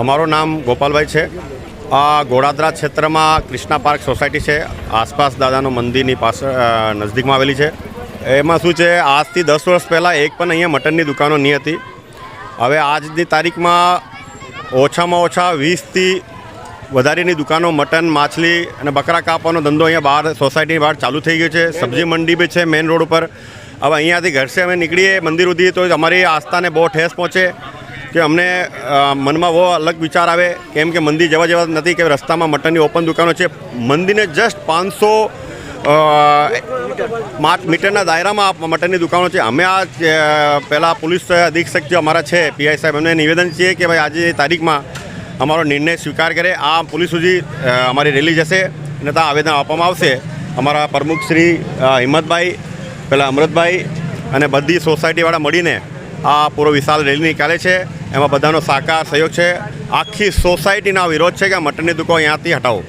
અમારું નામ ગોપાલભાઈ છે. આ ગોળાદરા ક્ષેત્રમાં ક્રિષ્ના પાર્ક સોસાયટી છે. આસપાસ દાદાનું મંદિરની પાસે નજદીકમાં આવેલી છે. એમાં શું છે, આજથી દસ વર્ષ પહેલાં એક પણ અહીંયા મટનની દુકાનો નહીં હતી. હવે આજની તારીખમાં ઓછામાં ઓછા વીસથી વધારેની દુકાનો મટન, માછલી અને બકરા કાપવાનો ધંધો અહીંયા બહાર, સોસાયટીની બહાર ચાલુ થઈ ગયો છે. સબ્જી મંડી બી છે મેઇન રોડ ઉપર. હવે અહીંયાથી ઘરસે અમે નીકળીએ, મંદિર સુધી તો અમારી આસ્થાને બહુ ઠેસ પહોંચે. કે અમને મનમાં બહુ અલગ વિચાર આવે, કેમ કે મંદિર જવા જેવા નથી કે રસ્તામાં મટનની ઓપન દુકાનો છે. મંદિરને જસ્ટ પાંચસો પાંચ મીટરના દાયરામાં આ મટનની દુકાનો છે. અમે આ પહેલાં પોલીસ અધિક્ષક જે અમારા છે પીઆઈ સાહેબ, એમને નિવેદન છીએ કે ભાઈ આજે તારીખમાં અમારો નિર્ણય સ્વીકાર કરે. આ પોલીસ સુધી અમારી રેલી જશે અને ત્યાં આવેદન આપવામાં આવશે. અમારા પ્રમુખ શ્રી હિંમતભાઈ પેલા અમૃતભાઈ અને બધી સોસાયટીવાળા મળીને આ પૂરો વિશાળ રેલી નીકાળે છે. એમાં બધાનો સાકાર સહયોગ છે. આખી સોસાયટીનો વિરોધ છે કે આ મટનની દુકાન અહીંયાથી હટાવો.